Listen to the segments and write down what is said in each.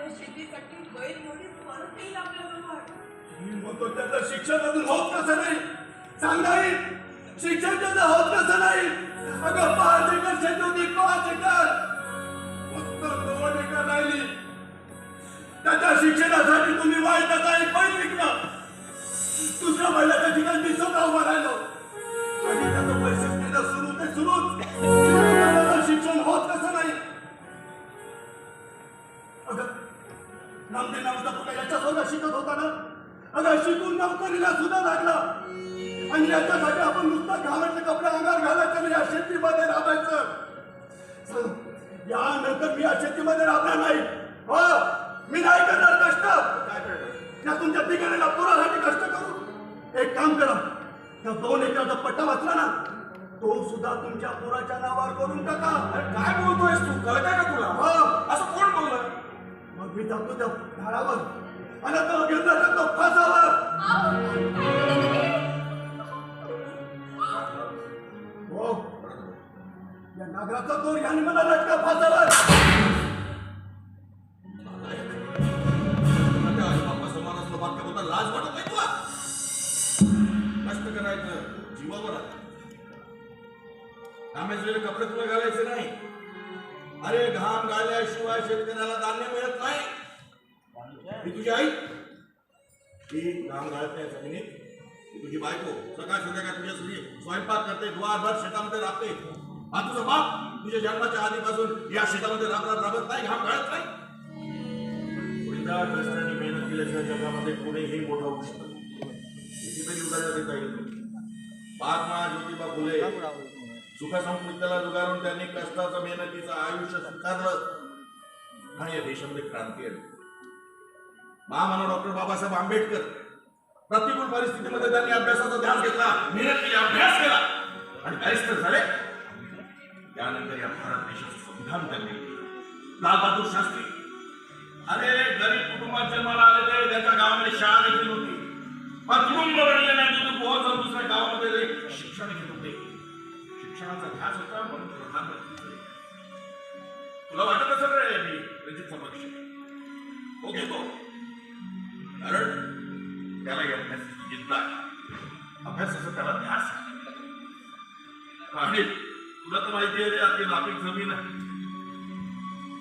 आपल्या शेतीसाठी बैल जोडी परत येईल आपल्याजवळ मी म्हणतो त्याचं शिक्षण अजून होत कसं नाही? सांग नाही शिक्षण त्याचं होत कसं नाही? अगं पाच एकर शेती होती पाच एकर. फक्त दोन एकर राहिली. त्याच्या शिक्षणासाठी तुम्ही वाईटाचा एक बैल विकला दुसऱ्या बैलाच्या ठिकाणी मी स्वतः उभा राहिलो. आणि त्याचं पैसे केलं सुरू ते सुरूच शिक्षण होत कसं नाही? अगं नामदेव नावाचा पुढे याच्या सुद्धा शिकत होता ना अगं शिकून नोकरीला सुद्धा लागला. आणि याच्यासाठी आपण नुसतं घालायचे कपडे अंगावर घालायचं या शेतीमध्ये राबायचं. यानंतर मी या शेतीमध्ये राबणार नाही. हो मी नाही करणार कष्ट. काय करणार या तुमच्या ठिकाणीला पुरासाठी कष्ट करू. एक काम करा. त्या दोन एकराचा पट्टा वाचला ना तो सुद्धा तुमच्या पुराच्या नावावर करून टाका. अरे काय बोलतोयस तू? कळतंय का तुला? हो. असं कोण बोललं? मी जातो त्या झाडावर. आणि तो घेऊन तो फासावर. हो. या नागराचा तो याने मला लटका फासावर. लाज वाटत नाही तुला? कष्ट करायचं जीवावर आहे. कपडे तुला घालायचे नाही. अरे घाम गाल्याशिवाय शेतकऱ्याला धान्य मिळत नाही. ही तुझी आई? ती घाम गाळत नाही जमिनीत. तुझी बायको. सकाळ संध्याकाळ तुझ्यासाठी स्वयंपाक करते द्वारभर शेतामध्ये राबते. हा तुझा बाप तुझ्या जन्माच्या आधीपासून या शेतामध्ये राबत राबत नाही घाम गाळत नाही. कष्टाने मेहनत केल्याशिवाय जगामध्ये कोणीही मोठा होऊ शकत नाही. कितीतरी उदाहरण देता येईल. महात्मा ज्योतिबा फुले सुखसंपत्तीला जुगारून त्यांनी कष्टाचं मेहनतीचं आयुष्य स्वीकारलं. आणि या देशामध्ये क्रांती आली. महामानव डॉक्टर बाबासाहेब आंबेडकर प्रतिकूल परिस्थितीमध्ये त्यांनी अभ्यासाचा ध्यान घेतला मेहनत केली अभ्यास केला आणि बॅरिस्टर झाले. त्यानंतर या भारत देशाचं संविधान त्यांनी लिहिलं. लाल बहादूर शास्त्री शिक्षणाचा ध्यास होता म्हणून प्रधानमंत्री तुला वाटत असं रे मी रजित पक्ष हो घेतो. कारण त्याला अभ्यास अभ्यासाची अभ्यास असं त्याला ध्यास आहे. आणि तुला तर माहिती आहे रे आपली नापिक जमीन आहे.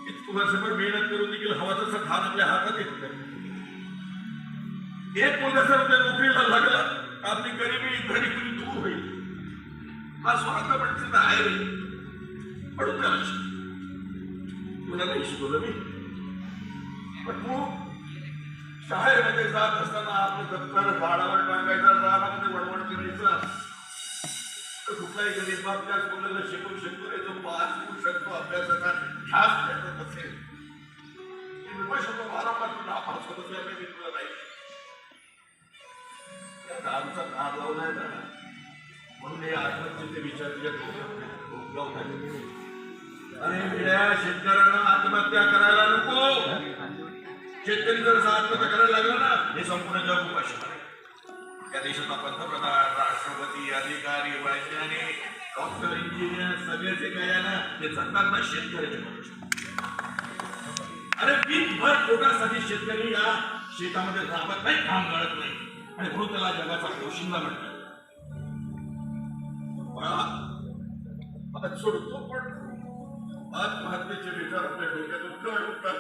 इतकं वर्षभर मेहनत करून देखील हवा तसं धान आपल्या हातात येत एक मुलगा सर त्या नोकरीला लागला आपली गरिबी घरी कुणी दूर होईल हा स्वार्थ म्हणजे आहे रे म्हणून शिकवलं. तुला शिकवलं मी? पण तू शाळेमध्ये जात असताना आपलं दप्तर झाडावर टांगायचा रानामध्ये वडवड करायचा. तर कुठलाही गरीब अभ्यास मुलाला शिकवू शकतो रे तो पास होऊ शकतो अभ्यासाचा. ध्यास त्याचा असेल मी विमर्श होतो वारंवार नापास होत असल्याने मी तुला नाही त्या नाद लावलाय ना. हे आत्महत्येचे विचार तुझ्या शेतकऱ्यांना आत्महत्या करायला नको. शेतकरी जर आत्महत्या करायला लागला ना हे संपूर्ण जग उपाशी. त्या देशाचा पंतप्रधान राष्ट्रपती अधिकारी वैज्ञानिक डॉक्टर इंजिनियर सगळ्याचे काय आहे ना ते जगताना शेतकऱ्याचे अरे अरे पीकभर पोटासाठी शेतकरी या शेतामध्ये राबत नाही काम करत नाही. आणि मृतला जगाचा पोशिंदा म्हणतात. आता सोडतो पण आत्महत्येचे विचार आपल्या डोक्यातून कळ उठतात